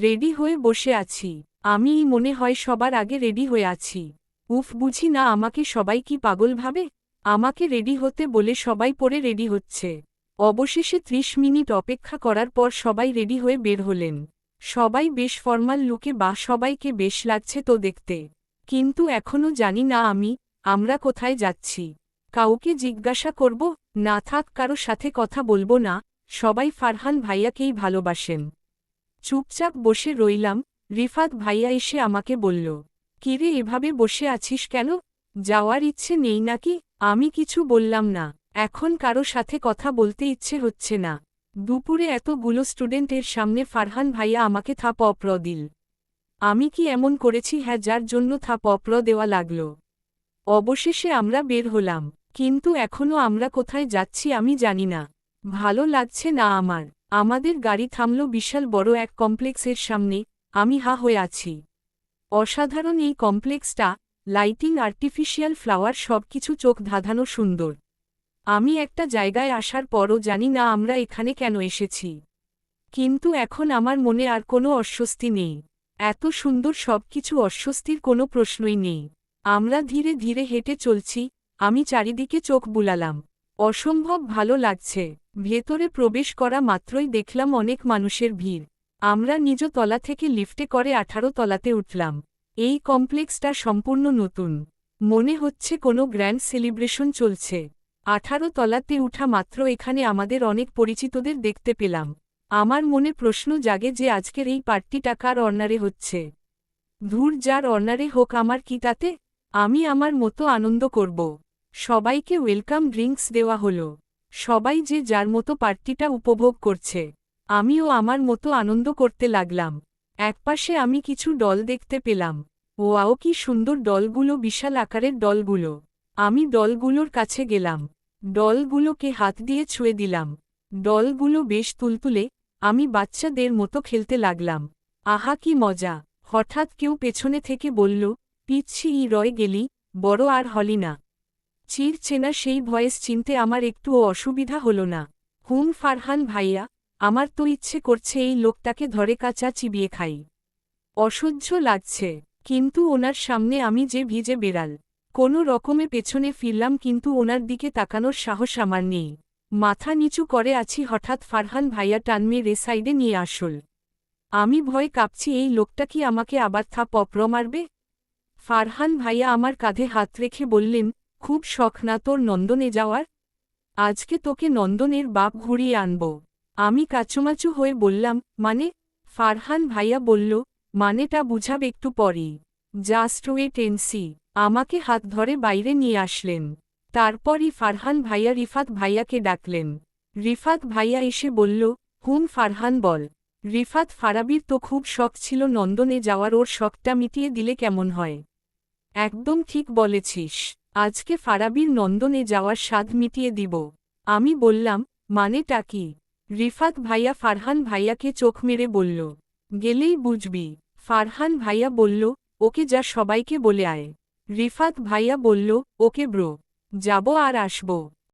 Ready হয়ে বসে আছি। আমিই মনে হয় সবার আগে রেডি হয়ে আছি। উফ, বুঝি না আমাকে সবাই কি পাগল ভাবে? আমাকে রেডি হতে বলে সবাই পরে রেডি হচ্ছে। অবশেষে ত্রিশ মিনিট অপেক্ষা করার পর সবাই রেডি হয়ে বের হলেন। সবাই বেশ ফর্মাল লুকে বা সবাইকে বেশ লাগছে তো দেখতে। কিন্তু এখনও জানি না আমি, আমরা কোথায় যাচ্ছি। কাউকে জিজ্ঞাসা করব, না থাক কারও সাথে কথা বলব না, সবাই ফারহান ভাইয়াকেই ভালোবাসেন। চুপচাপ বসে রইলাম, রিফাত ভাইয়া এসে আমাকে বলল, কিরে, এভাবে বসে আছিস কেন? যাওয়ার ইচ্ছে নেই নাকি? আমি কিছু বললাম না, এখন কারও সাথে কথা বলতে ইচ্ছে হচ্ছে না। দুপুরে এতগুলো স্টুডেন্টের সামনে ফারহান ভাইয়া আমাকে থাপ অপ্র দিল। আমি কি এমন করেছি? হ্যাঁ যার জন্য থাপ অপ্র দেওয়া লাগল। অবশেষে আমরা বের হলাম, কিন্তু এখনও আমরা কোথায় যাচ্ছি আমি জানি না। ভালো লাগছে না আমার। আমাদের গাড়ি থামল বিশাল বড় এক কমপ্লেক্সের সামনে, আমি হা হয়ে আছি। অসাধারণ এই কমপ্লেক্সটা, লাইটিং, আর্টিফিশিয়াল ফ্লাওয়ার সবকিছু চোখ ধাঁধানো সুন্দর। আমি একটা জায়গায় আসার পরও জানি না আমরা এখানে কেন এসেছি। কিন্তু এখন আমার মনে আর কোনো অস্বস্তি নেই। এত সুন্দর সবকিছু অস্বস্তির কোনো প্রশ্নই নেই। আমরা ধীরে ধীরে হেঁটে চলছি, আমি চারিদিকে চোখ বুলালাম। অসম্ভব ভালো লাগছে। ভেতরে প্রবেশ করা মাত্রই দেখলাম অনেক মানুষের ভিড়। আমরা নিজ তলা থেকে লিফটে করে আঠারো তলাতে উঠলাম। এই কমপ্লেক্সটা সম্পূর্ণ নতুন। মনে হচ্ছে কোনো গ্র্যান্ড সেলিব্রেশন চলছে। আঠারো তলাতে উঠা মাত্র এখানে আমাদের অনেক পরিচিতদের দেখতে পেলাম। আমার মনে প্রশ্ন জাগে যে আজকের এই পার্টিটা কার অর্নারে হচ্ছে? ধূর যার অর্নারে হোক আমার কি তাতে? আমি আমার মতো আনন্দ করব। সবাইকে ওয়েলকাম ড্রিঙ্কস দেওয়া হলো। সবাই যে যার মতো পার্টিটা উপভোগ করছে। আমিও আমার মতো আনন্দ করতে লাগলাম। একপাশে আমি কিছু ডল দেখতে পেলাম। ওয়াও, কি সুন্দর ডলগুলো, বিশাল আকারের ডলগুলো। আমি ডলগুলোর কাছে গেলাম। ডলগুলোকে হাত দিয়ে ছুঁয়ে দিলাম। ডলগুলো বেশ তুলতুলে, আমি বাচ্চাদের মতো খেলতে লাগলাম। আহা, কি মজা! হঠাৎ কেউ পেছনে থেকে বলল, পিচ্ছি, ই রয় গেলি, বড় আর হলি না। চির চেনা সেই ভয়েস চিনতে আমার একটুও অসুবিধা হল না। হুম, ফারহান ভাইয়া, আমার তো ইচ্ছে করছে এই লোকটাকে ধরে কাঁচা চিবিয়ে খাই। অসহ্য লাগছে, কিন্তু ওনার সামনে আমি যে ভিজে বেড়াল। কোনো রকমে পেছনে ফিরলাম, কিন্তু ওনার দিকে তাকানোর সাহস আমার নেই। মাথা নিচু করে আছি, হঠাৎ ফারহান ভাইয়া টান মেরে সাইডে নিয়ে আসল। আমি ভয় কাঁপছি, এই লোকটা কি আমাকে আবার থাপ অপ্র মারবে? ফারহান ভাইয়া আমার কাঁধে হাত রেখে বললেন খুব শখ না তোর নন্দনে যাওয়ার? আজকে তোকে নন্দনের বাপ ঘুরিয়ে আনব। আমি কাচুমাচু হয়ে বললাম মানে? ফারহান ভাইয়া বলল, মানেটা বুঝাব একটু পরেই। জাস্ট ওয়েট এনসি আমাকে হাত ধরে বাইরে নিয়ে আসলেন। তারপরই ফারহান ভাইয়া রিফাত ভাইয়াকে ডাকলেন। রিফাত ভাইয়া এসে বলল, হুম, ফারহান বল। রিফাত ফারাবির তো খুব শখ ছিল নন্দনে যাওয়ার, ওর শখটা মিটিয়ে দিলে কেমন হয়? একদম ঠিক বলেছিস। আজকে ফারাবির নন্দনে যাওয়ার স্বাদ মিটিয়ে দিব। আমি বললাম, মানেটা কি? রিফাত ভাইয়া ফারহান ভাইয়াকে চোখ মেরে বলল, গেলেই বুঝবি। ফারহান ভাইয়া বলল, ওকে যা সবাইকে বলে আয়। রিফাত ভাইয়া বলল, ওকে ব্রো, যাব আর আসব।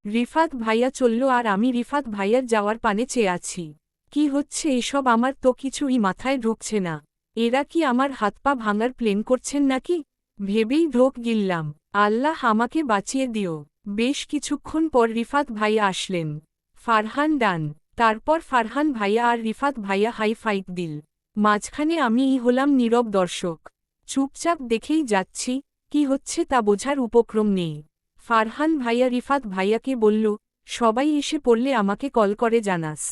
রিফাত ভাইয়া চলল, আর আমি রিফাত ভাইয়ার যাওয়ার পানে চেয়ে আছি। কি হচ্ছে এসব আমার তো কিছুই মাথায় ঢুকছে না। এরা কি আমার হাত পা ভাঙার প্লেন করছেন নাকি? ভেবেই ঢোক গিললাম। আল্লাহ আমাকে বাঁচিয়ে দিও। বেশ কিছুক্ষণ পর রিফাত ভাইয়া আসলেন। ফারহান ডান। তারপর ফারহান ভাইয়া আর রিফাত ভাইয়া হাই ফাইট দিল। মাঝখানে আমিই হলাম নীরব দর্শক। চুপচাপ দেখেই যাচ্ছি, কি হচ্ছে তা বোঝার উপক্রম নেই। ফারহান ভাইয়া রিফাত ভাইয়াকে বলল, সবাই এসে পড়লে আমাকে কল করে জানাস।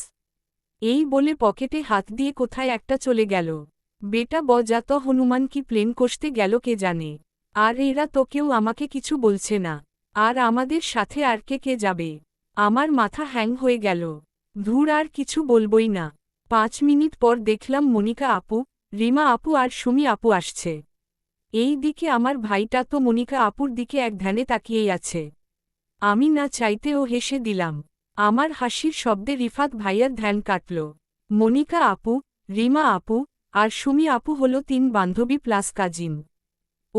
এই বলে পকেটে হাত দিয়ে কোথায় একটা চলে গেল। বেটা বজাত হনুমান কি প্লেন কষতে গেল কে জানে। আর এরা তো কেউ আমাকে কিছু বলছে না। আর আমাদের সাথে আর কে কে যাবে? আমার মাথা হ্যাং হয়ে গেল। ধুর, আর কিছু বলবই না। পাঁচ মিনিট পর দেখলাম মনিকা আপু, রিমা আপু আর সুমি আপু আসছে। এই দিকে আমার ভাইটা তো মনিকা আপুর দিকে এক ধ্যানে তাকিয়েই আছে। আমি না চাইতেও হেসে দিলাম। আমার হাসির শব্দে রিফাত ভাইয়ার ধ্যান কাটল। মনিকা আপু, রিমা আপু আর সুমি আপু হল তিন বান্ধবী প্লাস কাজিন।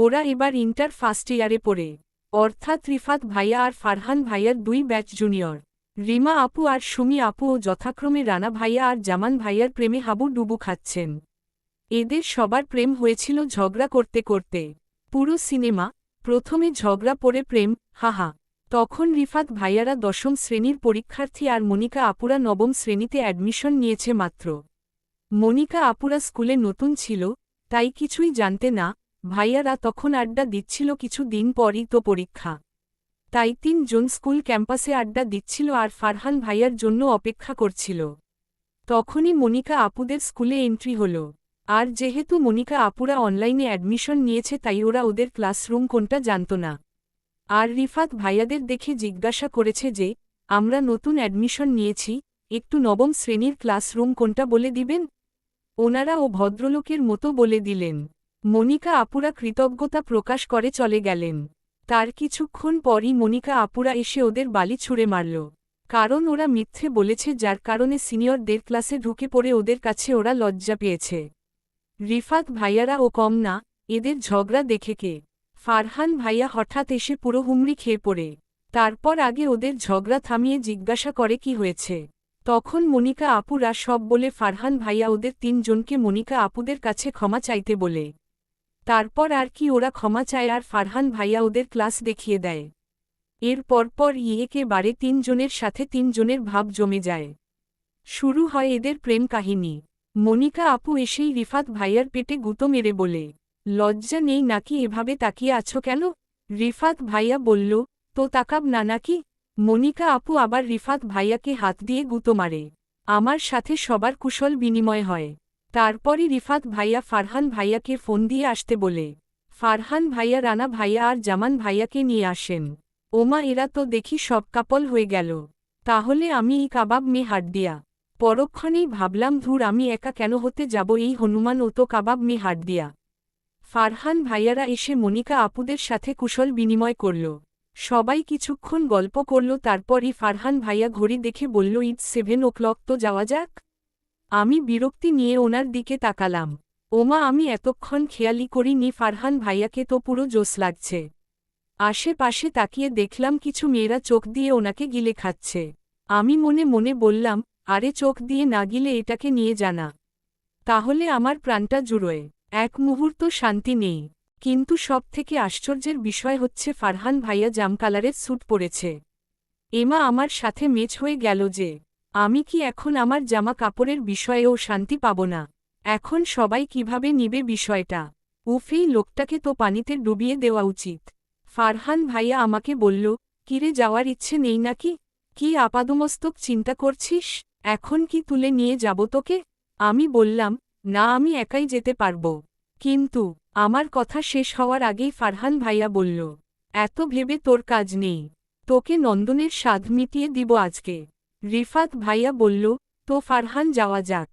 ওরা এবার ইন্টার ফার্স্ট ইয়ারে পড়ে। অর্থাৎ রিফাত ভাইয়া আর ফারহান ভাইয়ার দুই ব্যাচ জুনিয়র। রিমা আপু আর সুমি আপুও যথাক্রমে রানা ভাইয়া আর জামান ভাইয়ার প্রেমে হাবু ডুবু খাচ্ছেন। এদের সবার প্রেম হয়েছিল ঝগড়া করতে করতে। পুরো সিনেমা, প্রথমে ঝগড়া পড়ে প্রেম, হাহা। তখন রিফাত ভাইয়ারা দশম শ্রেণির পরীক্ষার্থী আর মনিকা আপুরা নবম শ্রেণীতে অ্যাডমিশন নিয়েছে মাত্র। মনিকা আপুরা স্কুলে নতুন ছিল, তাই কিছুই জানতে না ভাইয়ারা তখন আড্ডা দিচ্ছিল কিছু দিন পরই তো পরীক্ষা। তাই তিনজন স্কুল ক্যাম্পাসে আড্ডা দিচ্ছিল আর ফারহান ভাইয়ার জন্য অপেক্ষা করছিল। তখনই মনিকা আপুদের স্কুলে এন্ট্রি হল। আর যেহেতু মনিকা আপুরা অনলাইনে অ্যাডমিশন নিয়েছে তাই ওরা ওদের ক্লাসরুম কোনটা জানত না। আর রিফাত ভাইয়াদের দেখে জিজ্ঞাসা করেছে যে, আমরা নতুন অ্যাডমিশন নিয়েছি, একটু নবম শ্রেণির ক্লাসরুম কোনটা বলে দিবেন? ওনারা ও ভদ্রলোকের মতো বলে দিলেন। মনিকা আপুরা কৃতজ্ঞতা প্রকাশ করে চলে গেলেন। তার কিছুক্ষণ পরই মনিকা আপুরা এসে ওদের বালি ছুঁড়ে মারল। কারণ ওরা মিথ্যে বলেছে, যার কারণে সিনিয়রদের ক্লাসে ঢুকে পড়ে ওদের কাছে ওরা লজ্জা পেয়েছে। রিফাত ভাইয়ারা, ও কম না, এদের ঝগড়া দেখে কে? ফারহান ভাইয়া হঠাৎ এসে পুরো হুমড়ি খেয়ে পড়ে। তারপর আগে ওদের ঝগড়া থামিয়ে জিজ্ঞাসা করে কি হয়েছে। তখন মনিকা আপুরা সব বলে, ফারহান ভাইয়া ওদের তিনজনকে মনিকা আপুদের কাছে ক্ষমা চাইতে বলে। তারপর আর কি ওরা ক্ষমা চায় আর ফারহান ভাইয়া ওদের ক্লাস দেখিয়ে দেয়। এর পরপর ইয়েকে বারে তিনজনের সাথে তিনজনের ভাব জমে যায়। শুরু হয় এদের প্রেম কাহিনী। মনিকা আপু এসেই রিফাত ভাইয়ার পেটে গুঁতো মেরে বলে, লজ্জা নেই নাকি এভাবে তাকিয়ে আছো কেন? রিফাত ভাইয়া বলল, তো তাকাব না নাকি? মনিকা আপু আবার রিফাত ভাইয়াকে হাত দিয়ে গুঁতো মারে। আমার সাথে সবার কুশল বিনিময় হয়। তারপরই রিফাত ভাইয়া ফারহান ভাইয়াকে ফোন দিয়ে আসতে বলে, ফারহান ভাইয়া, রানা ভাইয়া আর জামান ভাইয়াকে নিয়ে আসেন। ওমা, এরা তো দেখি সব কাপল হয়ে গেল। তাহলে আমি এই কাবাব মে হাড্ডিয়া পরক্ষণেই ভাবলাম, ধুর, আমি একা কেন হতে যাব? এই হনুমান ও তো কাবাব মে হাড্ডিয়া ফারহান ভাইয়ারা এসে মনিকা আপুদের সাথে কুশল বিনিময় করল। সবাই কিছুক্ষণ গল্প করল, তারপরই ফারহান ভাইয়া ঘড়ি দেখে বলল, ইট সেভেন ও ক্লক তো যাওয়া যাক? আমি বিরক্তি নিয়ে ওনার দিকে তাকালাম। ওমা, আমি এতক্ষণ খেয়ালি করিনি ফারহান ভাইয়াকে তো পুরো জোস লাগছে। আশেপাশে তাকিয়ে দেখলাম কিছু মেয়েরা চোখ দিয়ে ওনাকে গিলে খাচ্ছে। আমি মনে মনে বললাম, আরে চোখ দিয়ে না গিলে এটাকে নিয়ে জানা। তাহলে আমার প্রাণটা জুড়োয়। এক মুহূর্ত শান্তি নেই। কিন্তু সব থেকে আশ্চর্যের বিষয় হচ্ছে ফারহান ভাইয়া জাম কালারের স্যুট পরেছে। এমা আমার সাথে মেচ হয়ে গেল যে আমি কি এখন আমার জামা কাপড়ের বিষয়েও শান্তি পাব না? এখন সবাই কীভাবে নিবে বিষয়টা? উফেই লোকটাকে তো পানিতে ডুবিয়ে দেওয়া উচিত। ফারহান ভাইয়া আমাকে বলল, কিরে, যাওয়ার ইচ্ছে নেই নাকি? কি আপাদমস্তক চিন্তা করছিস? এখন কি তুলে নিয়ে যাব তোকে? আমি বললাম, না, আমি একাই যেতে পারব। কিন্তু আমার কথা শেষ হওয়ার আগেই ফারহান ভাইয়া বলল, এত ভেবে তোর কাজ নেই। তোকে নন্দনের স্বাদ মিটিয়ে দিব আজকে। রিফাত ভাইয়া বলল, তো ফারহান, যাওয়া যাক।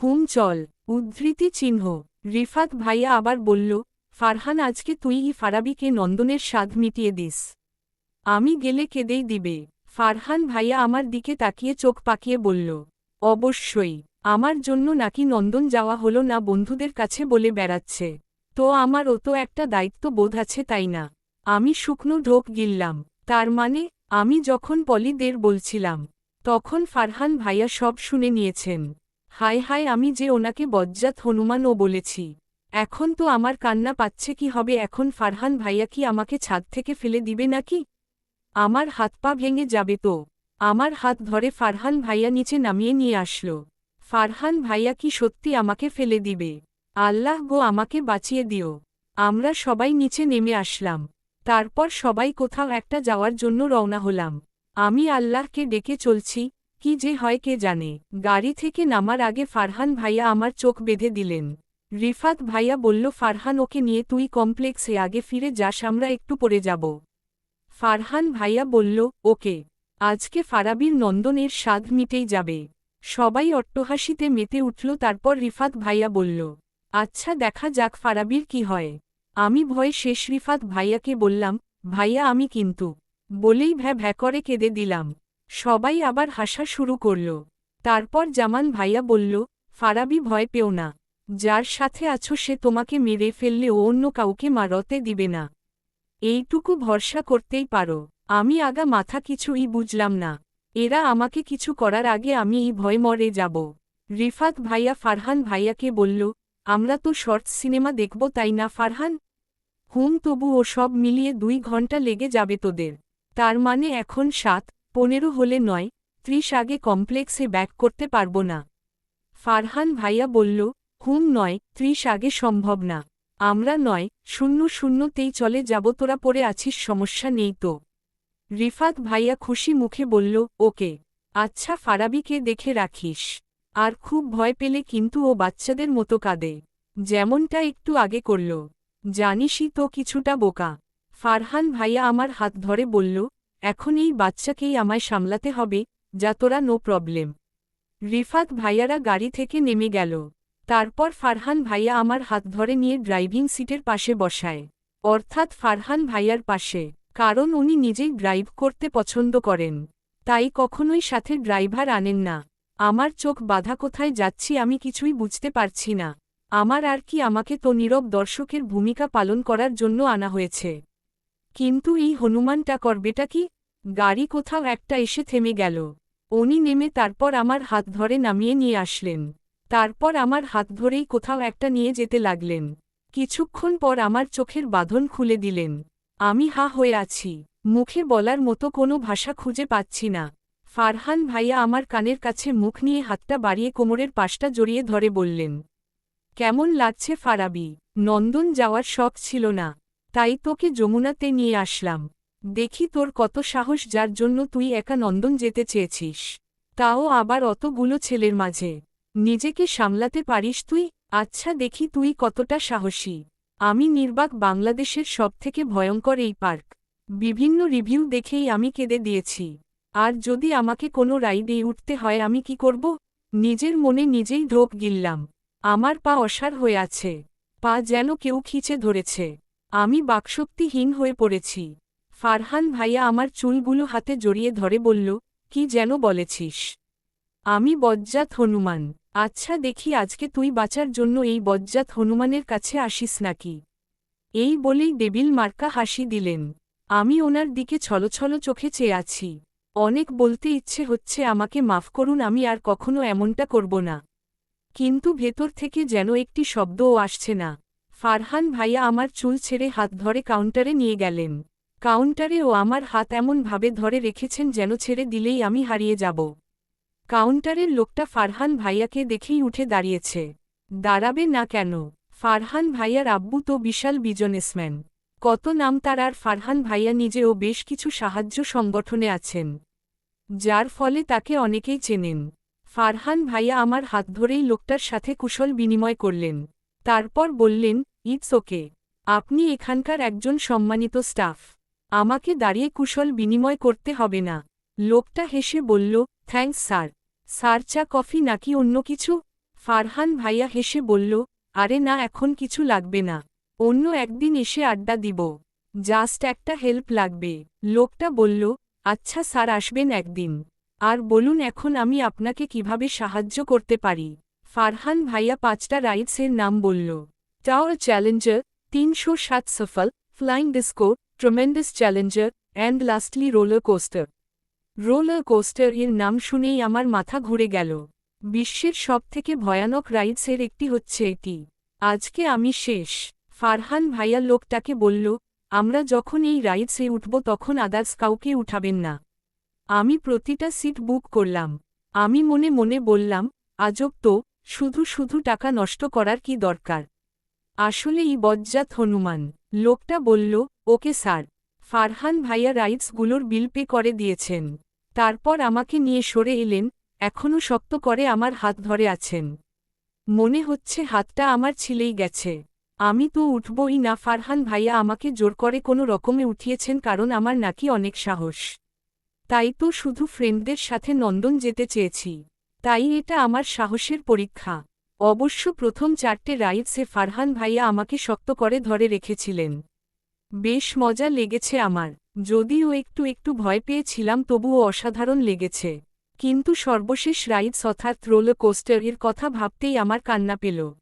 হুম, চল। উদ্ধৃতি চিহ্ন। রিফাত ভাইয়া আবার বলল, ফারহান, আজকে তুই ই ফারাবিকে নন্দনের স্বাদ মিটিয়ে দিস। আমি গেলে কেঁদেই দিবে। ফারহান ভাইয়া আমার দিকে তাকিয়ে চোখ পাকিয়ে বলল, অবশ্যই। আমার জন্য নাকি নন্দন যাওয়া হলো না বন্ধুদের কাছে বলে বেড়াচ্ছে। তো আমার ও তো একটা দায়িত্ব বোধ আছে, তাই না? আমি শুকনো ঢোক গিললাম। তার মানে আমি যখন পলিদের বলছিলাম তখন ফারহান ভাইয়া সব শুনে নিয়েছেন। হায় হায়, আমি যে ওনাকে বজ্জাত হনুমানও বলেছি। এখন তো আমার কান্না পাচ্ছে, কি হবে? এখন ফারহান ভাইয়া কি আমাকে ছাদ থেকে ফেলে দিবে নাকি? আমার হাত পা ভেঙে যাবে তো। আমার হাত ধরে ফারহান ভাইয়া নিচে নামিয়ে নিয়ে আসলো। ফারহান ভাইয়া কি সত্যি আমাকে ফেলে দিবে? আল্লাহ গো, আমাকে বাঁচিয়ে দিও। আমরা সবাই নিচে নেমে আসলাম। তারপর সবাই কোথাও একটা যাওয়ার জন্য রওনা হলাম। আমি আল্লাহকে ডেকে চলছি, কি যে হয় কে জানে। গাড়ি থেকে নামার আগে ফারহান ভাইয়া আমার চোখ বেঁধে দিলেন। রিফাত ভাইয়া বলল, ফারহান, ওকে নিয়ে তুই কমপ্লেক্সে আগে ফিরে যাস আমরা একটু পরে যাব। ফারহান ভাইয়া বলল, ওকে। আজকে ফারাবির নন্দনের স্বাদ মিটেই যাবে। সবাই অট্টহাসিতে মেতে উঠল, তারপর রিফাত ভাইয়া বলল আচ্ছা দেখা যাক ফারাবির কি হয়। আমি ভয়ে শেষ রিফাত ভাইয়াকে বললাম, ভাইয়া, আমি কিন্তু বলেই ভ্যা ভ্যা করে কেঁদে দিলাম। সবাই আবার হাসা শুরু করল। তারপর জামান ভাইয়া বলল, ফারাবি ভয় পেও না। যার সাথে আছো সে তোমাকে মেরে ফেললে ও অন্য কাউকে মারতে দিবে না। এইটুকু ভরসা করতেই পারো। আমি আগা মাথা কিছুই বুঝলাম না। এরা আমাকে কিছু করার আগে আমি এই ভয় মরে যাব। রিফাত ভাইয়া ফারহান ভাইয়াকে বলল, আমরা তো শর্ট সিনেমা দেখব, তাই না ফারহান? হুম, তবু ও সব মিলিয়ে দুই ঘণ্টা লেগে যাবে তোদের। তার মানে এখন সাত, পনেরো হলে নয়, ত্রিশ আগে কমপ্লেক্সে ব্যাক করতে পারব না। ফারহান ভাইয়া বলল, হুম, নয়, ত্রিশ আগে সম্ভব না। আমরা নয়, শূন্য শূন্যতেই চলে যাব, তোরা পড়ে আছিস, সমস্যা নেই তো। রিফাত ভাইয়া খুশি মুখে বলল, ওকে। আচ্ছা ফারাবিকে দেখে রাখিস। আর খুব ভয় পেলে কিন্তু ও বাচ্চাদের মতো কাঁদে। যেমনটা একটু আগে করল। জানিসই তো কিছুটা বোকা। ফারহান ভাইয়া আমার হাত ধরে বলল, এখন এই বাচ্চাকেই আমায় সামলাতে হবে, যা তোরা নো প্রবলেম। রিফাত ভাইয়ারা গাড়ি থেকে নেমে গেল। তারপর ফারহান ভাইয়া আমার হাত ধরে নিয়ে ড্রাইভিং সিটের পাশে বসায়। অর্থাৎ ফারহান ভাইয়ার পাশে, কারণ উনি নিজেই ড্রাইভ করতে পছন্দ করেন। তাই কখনোই সাথে ড্রাইভার আনেন না। আমার চোখ বাধা কোথায় যাচ্ছি আমি কিছুই বুঝতে পারছি না। আমার আর কি আমাকে তো নীরব দর্শকের ভূমিকা পালন করার জন্য আনা হয়েছে। কিন্তু এই হনুমানটা করবেটা কি? গাড়ি কোথাও একটা এসে থেমে গেল। উনি নেমে তারপর আমার হাত ধরে নামিয়ে নিয়ে আসলেন। তারপর আমার হাত ধরেই কোথাও একটা নিয়ে যেতে লাগলেন। কিছুক্ষণ পর আমার চোখের বাঁধন খুলে দিলেন। আমি হা হয়ে আছি। মুখে বলার মতো কোনো ভাষা খুঁজে পাচ্ছি না। ফারহান ভাইয়া আমার কানের কাছে মুখ নিয়ে হাতটা বাড়িয়ে কোমরের পাশটা জড়িয়ে ধরে বললেন, কেমন লাগছে ফারাবি? নন্দন যাওয়ার শখ ছিল না। তাই তোকে যমুনাতে নিয়ে আসলাম। দেখি তোর কত সাহস যার জন্য তুই একা নন্দন যেতে চেয়েছিস। তাও আবার অতগুলো ছেলের মাঝে। নিজেকে সামলাতে পারিস তুই? আচ্ছা দেখি তুই কতটা সাহসী। আমি নির্বাক বাংলাদেশের সবথেকে ভয়ঙ্কর এই পার্ক। বিভিন্ন রিভিউ দেখেই আমি কেঁদে দিয়েছি। আর যদি আমাকে কোনো রাইডে উঠতে হয় আমি কি করব? নিজের মনে নিজেই ঢোক গিললাম। আমার পা অসার হয়ে আছে। পা যেন কেউ খিচে ধরেছে। আমি বাকশক্তিহীন হয়ে পড়েছি। ফারহান ভাইয়া আমার চুলগুলো হাতে জড়িয়ে ধরে বলল, কি যেন বলেছিস? আমি বজ্জাত হনুমান। আচ্ছা দেখি আজকে তুই বাঁচার জন্য এই বজ্জাত হনুমানের কাছে আসিস নাকি? এই বলেই ডেবিল মার্কা হাসি দিলেন। আমি ওনার দিকে ছলছল চোখে চেয়ে আছি। অনেক বলতে ইচ্ছে হচ্ছে আমাকে মাফ করুন, আমি আর কখনো এমনটা করব না। কিন্তু ভেতর থেকে যেন একটি শব্দও আসছে না। ফারহান ভাইয়া আমার চুল ছেড়ে হাত ধরে কাউন্টারে নিয়ে গেলেন। কাউন্টারে ও আমার হাত এমনভাবে ধরে রেখেছেন যেন ছেড়ে দিলেই আমি হারিয়ে যাব। কাউন্টারের লোকটা ফারহান ভাইয়াকে দেখেই উঠে দাঁড়িয়েছে। দাঁড়াবে না কেন? ফারহান ভাইয়ার আব্বু তো বিশাল বিজনেসম্যান। কত নাম তার আর ফারহান ভাইয়া নিজেও বেশ কিছু সাহায্য সংগঠনে আছেন। যার ফলে তাকে অনেকেই চেনেন। ফারহান ভাইয়া আমার হাত ধরেই লোকটার সাথে কুশল বিনিময় করলেন। তারপর বললেন ইটস ওকে। আপনি এখানকার একজন সম্মানিত স্টাফ। আমাকে দাঁড়িয়ে কুশল বিনিময় করতে হবে না। লোকটা হেসে বলল, থ্যাঙ্কস, স্যার। স্যার, চা, কফি নাকি অন্য কিছু? ফারহান ভাইয়া হেসে বলল, আরে না, এখন কিছু লাগবে না। অন্য একদিন এসে আড্ডা দিব। জাস্ট একটা হেল্প লাগবে। লোকটা বলল আচ্ছা স্যার, আসবেন একদিন। আর বলুন, এখন আমি আপনাকে কীভাবে সাহায্য করতে পারি? ফারহান ভাইয়া পাঁচটা রাইডসের নাম বলল টাওয়ার চ্যালেঞ্জার তিনশো সাত সফল flying disco tremendous challenger and lastly roller coaster roller coaster এর নাম শুনেই আমার মাথা ঘুরে গেল। বিশ্বের সবথেকে ভয়ানক রাইডসের একটি হচ্ছে এটি। আজকে আমি শেষ। ফারহান ভাইয়া লোকটাকে বলল, আমরা যখন এই রাইডসে উঠব তখন আদার্স কাউকে উঠাবেন না। আমি প্রতিটা সিট বুক করলাম। আমি মনে মনে বললাম, আজব তো, শুধু শুধু টাকা নষ্ট করার কি দরকার? আসলে এই বজ্জাত হনুমান। লোকটা বলল, ওকে স্যার। ফারহান ভাইয়া রাইডসগুলোর বিল পে করে দিয়েছেন। তারপর আমাকে নিয়ে সরে এলেন এখনও শক্ত করে আমার হাত ধরে আছেন। মনে হচ্ছে হাতটা আমার ছিলেই গেছে। আমি তো উঠবই না, ফারহান ভাইয়া আমাকে জোর করে কোনো রকমে উঠিয়েছেন কারণ আমার নাকি অনেক সাহস। তাই তো শুধু ফ্রেন্ডদের সাথে নন্দন যেতে চেয়েছি। তাই এটা আমার সাহসের পরীক্ষা। অবশ্য প্রথম চারটে রাইডসে ফারহান ভাইয়া আমাকে শক্ত করে ধরে রেখেছিলেন। বেশ মজা লেগেছে আমার। যদিও একটু একটু ভয় পেয়েছিলাম, তবুও অসাধারণ লেগেছে। কিন্তু সর্বশেষ রাইডস অর্থাৎ রোলার কোস্টার এর কথা ভাবতেই আমার কান্না পেল।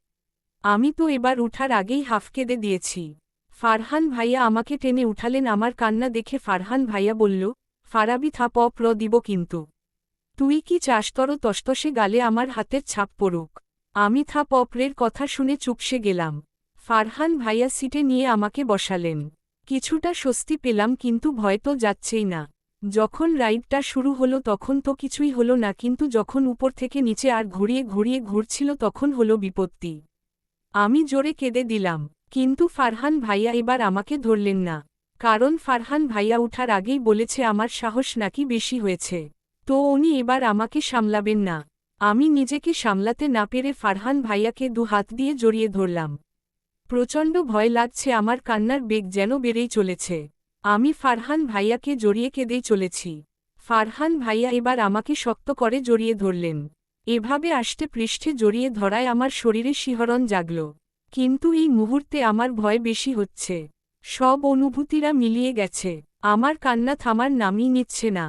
আমি তো এবার উঠার আগেই হাফ কেঁদে দিয়েছি। ফারহান ভাইয়া আমাকে টেনে উঠালেন, আমার কান্না দেখে ফারহান ভাইয়া বলল, ফারাবি থাপ অপ্র দিব কিন্তু। তুই কি চাষতর তস্তসে গালে আমার হাতের ছাপ পড়ুক? আমি থা পপরের কথা শুনে চুপসে গেলাম। ফারহান ভাইয়া সিটে নিয়ে আমাকে বসালেন। কিছুটা স্বস্তি পেলাম কিন্তু ভয় তো যাচ্ছেই না। যখন রাইডটা শুরু হলো তখন তো কিছুই হলো না কিন্তু যখন উপর থেকে নিচে আর ঘুরিয়ে ঘুরিয়ে ঘুরছিল তখন হলো বিপত্তি। আমি জোরে কেঁদে দিলাম, কিন্তু ফারহান ভাইয়া এবার আমাকে ধরলেন না। কারণ ফারহান ভাইয়া উঠার আগেই বলেছে আমার সাহস নাকি বেশি হয়েছে। তো উনি এবার আমাকে সামলাবেন না। আমি নিজেকে সামলাতে না পেরে ফারহান ভাইয়াকে দু হাত দিয়ে জড়িয়ে ধরলাম। প্রচণ্ড ভয় লাগছে আমার কান্নার বেগ যেন বেড়েই চলেছে। আমি ফারহান ভাইয়াকে জড়িয়ে কেঁদেই চলেছি। ফারহান ভাইয়া এবার আমাকে শক্ত করে জড়িয়ে ধরলেন। এভাবে আষ্টে পৃষ্ঠে জড়িয়ে ধরায় আমার শরীরে শিহরণ জাগল। কিন্তু এই মুহূর্তে আমার ভয় বেশি হচ্ছে। সব অনুভূতিরা মিলিয়ে গেছে। আমার কান্না থামার নামই নিচ্ছে না।